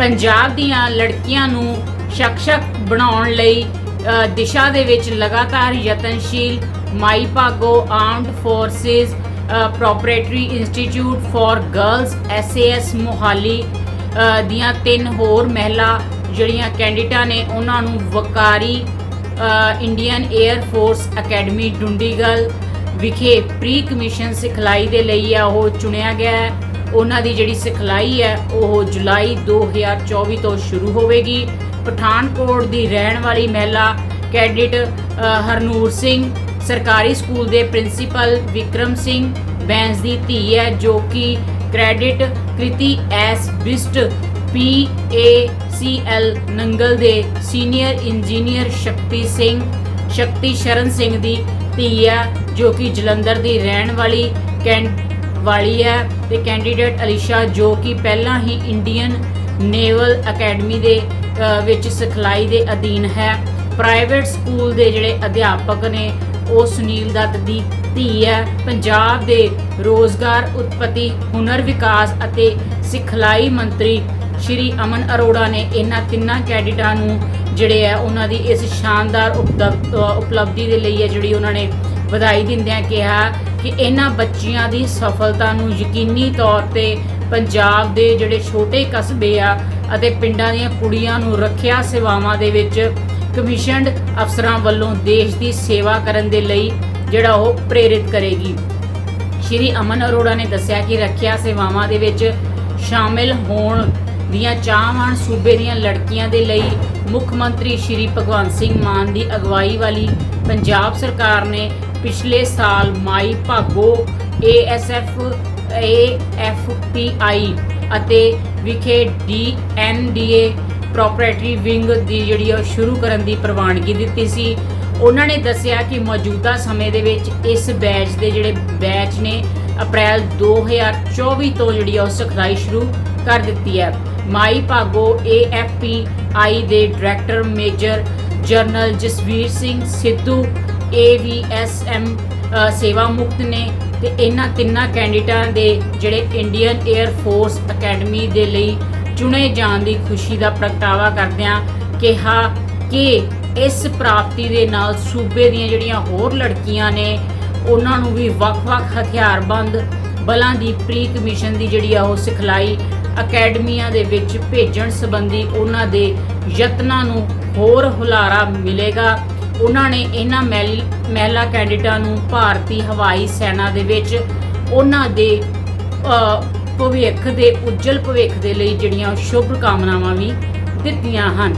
ਪੰਜਾਬ ਦੀਆਂ ਲੜਕੀਆਂ ਨੂੰ ਸ਼ਕਸ਼ਕ ਬਣਾਉਣ ਲਈ ਦਿਸ਼ਾ ਦੇ ਵਿੱਚ ਲਗਾਤਾਰ ਯਤਨਸ਼ੀਲ Mai Bhago armed forces preparatory institute for girls SAS Mohali ਦੀਆਂ ਤਿੰਨ ਹੋਰ ਮਹਿਲਾ ਜਿਹੜੀਆਂ ਕੈਂਡੀਡੇਟਾਂ ਨੇ ਉਹਨਾਂ ਨੂੰ ਵਕਾਰੀ Indian air force academy Dundigal ਵਿਖੇ ਪ੍ਰੀ ਕਮਿਸ਼ਨ ਸਿਖਲਾਈ ਦੇ ਲਈ ਆ, ਉਹ ਚੁਣਿਆ ਗਿਆ ਹੈ। ਉਹਨਾਂ ਦੀ ਜਿਹੜੀ ਸਿਖਲਾਈ ਹੈ, ਉਹ ਜੁਲਾਈ 2024 ਤੋਂ ਸ਼ੁਰੂ ਹੋਵੇਗੀ। ਪਠਾਨਕੋਟ ਦੀ ਰਹਿਣ ਵਾਲੀ ਮਹਿਲਾ ਕੈਡਿਟ ਹਰਨੂਰ ਸਿੰਘ, ਸਰਕਾਰੀ ਸਕੂਲ ਦੇ ਪ੍ਰਿੰਸੀਪਲ ਵਿਕਰਮ ਸਿੰਘ, ਬੈਂਸ ਦੀ ਧੀ ਹੈ, ਜੋ ਕਿ credit Kriti S Bisht, P A C L Nangal ਦੇ ਸੀਨੀਅਰ ਇੰਜੀਨੀਅਰ ਸ਼ਕਤੀ ਸਿੰਘ, ਸ਼ਕਤੀ ਸ਼ਰਨ ਸਿੰਘ ਦੀ ਧੀ ਹੈ, ਜੋ ਕਿ ਜਲੰਧਰ ਦੀ ਰਹਿਣ ਵਾਲੀ ਕੈਂ ਵਾਲੀ ਹੈ ਤੇ ਕੈਂਡੀਡੇਟ ਅਲੀਸ਼ਾ ਜੋ ਕਿ ਪਹਿਲਾਂ ਹੀ ਇੰਡੀਅਨ ਨੇਵਲ ਅਕੈਡਮੀ ਦੇ ਵਿੱਚ ਸਿਖਲਾਈ ਦੇ ਅਧੀਨ ਹੈ। ਪ੍ਰਾਈਵੇਟ ਸਕੂਲ ਦੇ ਜਿਹੜੇ ਅਧਿਆਪਕ ਨੇ, ਉਹ ਸੁਨੀਲ ਦੱਤ ਦੀ ਧੀ ਹੈ। ਪੰਜਾਬ ਦੇ ਰੋਜ਼ਗਾਰ ਉਤਪਤੀ, ਹੁਨਰ ਵਿਕਾਸ ਅਤੇ ਸਿਖਲਾਈ ਮੰਤਰੀ ਸ਼੍ਰੀ ਅਮਨ ਅਰੋੜਾ ਨੇ ਇਹਨਾਂ ਤਿੰਨਾਂ ਕੈਡਿਟਾਂ ਨੂੰ ਜਿਹੜੇ ਆ ਉਹਨਾਂ ਦੀ ਇਸ ਸ਼ਾਨਦਾਰ ਉਪਦਵ- ਉਪਲਬਧੀ ਦੇ ਲਈ ਹੈ, ਜਿਹੜੀ ਉਹਨਾਂ ਨੇ ਵਧਾਈ ਦਿੰਦਿਆਂ ਕਿਹਾ। ਕਿ ਇਹਨਾਂ ਬੱਚਿਆਂ ਦੀ ਸਫਲਤਾ ਨੂੰ ਯਕੀਨੀ ਤੌਰ ਤੇ ਪੰਜਾਬ ਦੇ ਜਿਹੜੇ ਛੋਟੇ ਕਸਬੇ ਆ ਅਤੇ ਪਿੰਡਾਂ ਦੀਆਂ ਕੁੜੀਆਂ ਨੂੰ ਰੱਖਿਆ ਸੇਵਾਵਾਂ ਦੇ ਵਿੱਚ ਕਮਿਸ਼ਨਡ ਅਫਸਰਾਂ ਵੱਲੋਂ ਦੇਸ਼ ਦੀ ਸੇਵਾ ਕਰਨ ਦੇ ਲਈ ਜਿਹੜਾ ਉਹ ਪ੍ਰੇਰਿਤ ਕਰੇਗੀ। ਸ਼੍ਰੀ ਅਮਨ ਅਰੋੜਾ ਨੇ ਦੱਸਿਆ ਕਿ ਰੱਖਿਆ ਸੇਵਾਵਾਂ ਦੇ ਵਿੱਚ ਸ਼ਾਮਿਲ ਹੋਣ ਦੀਆਂ ਚਾਹਵਾਨ ਸੂਬੇ ਦੀਆਂ ਲੜਕੀਆਂ ਦੇ ਲਈ ਮੁੱਖ ਮੰਤਰੀ ਸ਼੍ਰੀ ਭਗਵੰਤ ਸਿੰਘ ਮਾਨ ਦੀ ਅਗਵਾਈ ਵਾਲੀ ਪੰਜਾਬ ਸਰਕਾਰ ਨੇ ਪਿਛਲੇ ਸਾਲ ਮਾਈ ਭਾਗੋ ਏਐਸਐਫ ਏਐਫਪੀਆਈ ਅਤੇ ਵਿਖੇ ਡੀਐਨਡੀਏ ਪ੍ਰੋਪਰੇਟਰੀ ਵਿੰਗ ਦੀ ਜਿਹੜੀ ਉਹ ਸ਼ੁਰੂ ਕਰਨ ਦੀ ਪ੍ਰਵਾਨਗੀ ਦਿੱਤੀ ਸੀ। ਉਹਨਾਂ ਨੇ ਦੱਸਿਆ ਕਿ ਮੌਜੂਦਾ ਸਮੇਂ ਦੇ ਵਿੱਚ ਇਸ ਬੈਚ ਦੇ ਜਿਹੜੇ ਬੈਚ ਨੇ, ਅਪ੍ਰੈਲ 2024 ਤੋਂ ਜਿਹੜੀ ਆ ਉਹ ਸਿਖਲਾਈ ਸ਼ੁਰੂ ਕਰ ਦਿੱਤੀ ਹੈ। ਮਾਈ ਭਾਗੋ ਏਐਫਪੀਆਈ ਦੇ director major general Jasvir Singh Sidhu AVSM ਸੇਵਾ ਮੁਕਤ ਨੇ ਤੇ ਇਹਨਾਂ ਤਿੰਨਾਂ ਕੈਂਡੀਡੇਟਾਂ ਦੇ ਜਿਹੜੇ ਇੰਡੀਅਨ 에ਅਰ ਫੋਰਸ ਅਕੈਡਮੀ ਦੇ ਲਈ ਚੁਣੇ ਜਾਣ ਦੀ ਖੁਸ਼ੀ ਦਾ ਪ੍ਰਗਟਾਵਾ ਕਰਦਿਆਂ ਕਿਹਾ ਕਿ ਇਸ ਪ੍ਰਾਪਤੀ ਦੇ ਨਾਲ ਸੂਬੇ ਦੀਆਂ ਜਿਹੜੀਆਂ ਹੋਰ ਲੜਕੀਆਂ ਨੇ, ਉਹਨਾਂ ਨੂੰ ਵੀ ਵੱਖ-ਵੱਖ ਹਥਿਆਰਬੰਦ ਬਲਾਂ ਦੀ ਪ੍ਰੀ ਕਮਿਸ਼ਨ ਦੀ ਜਿਹੜੀ ਆ ਉਹ ਸਿਖਲਾਈ ਅਕੈਡਮੀਆਂ ਦੇ ਵਿੱਚ ਭੇਜਣ ਸੰਬੰਧੀ ਉਹਨਾਂ ਦੇ ਯਤਨਾਂ ਨੂੰ ਹੋਰ ਹੁਲਾਰਾ ਮਿਲੇਗਾ। ਉਹਨਾਂ ਨੇ ਇਹਨਾਂ ਮਹਿਲ- ਮਹਿਲਾ ਕੈਂਡੀਡੇਟਾਂ ਨੂੰ ਭਾਰਤੀ ਹਵਾਈ ਸੈਨਾ ਦੇ ਵਿੱਚ ਉਹਨਾਂ ਦੇ ਭਵਿੱਖ ਦੇ, ਉਜਲ ਭਵਿੱਖ ਦੇ ਲਈ ਜਿਹੜੀਆਂ ਸ਼ੁਭ ਕਾਮਨਾਵਾਂ ਵੀ ਦਿੱਤੀਆਂ ਹਨ।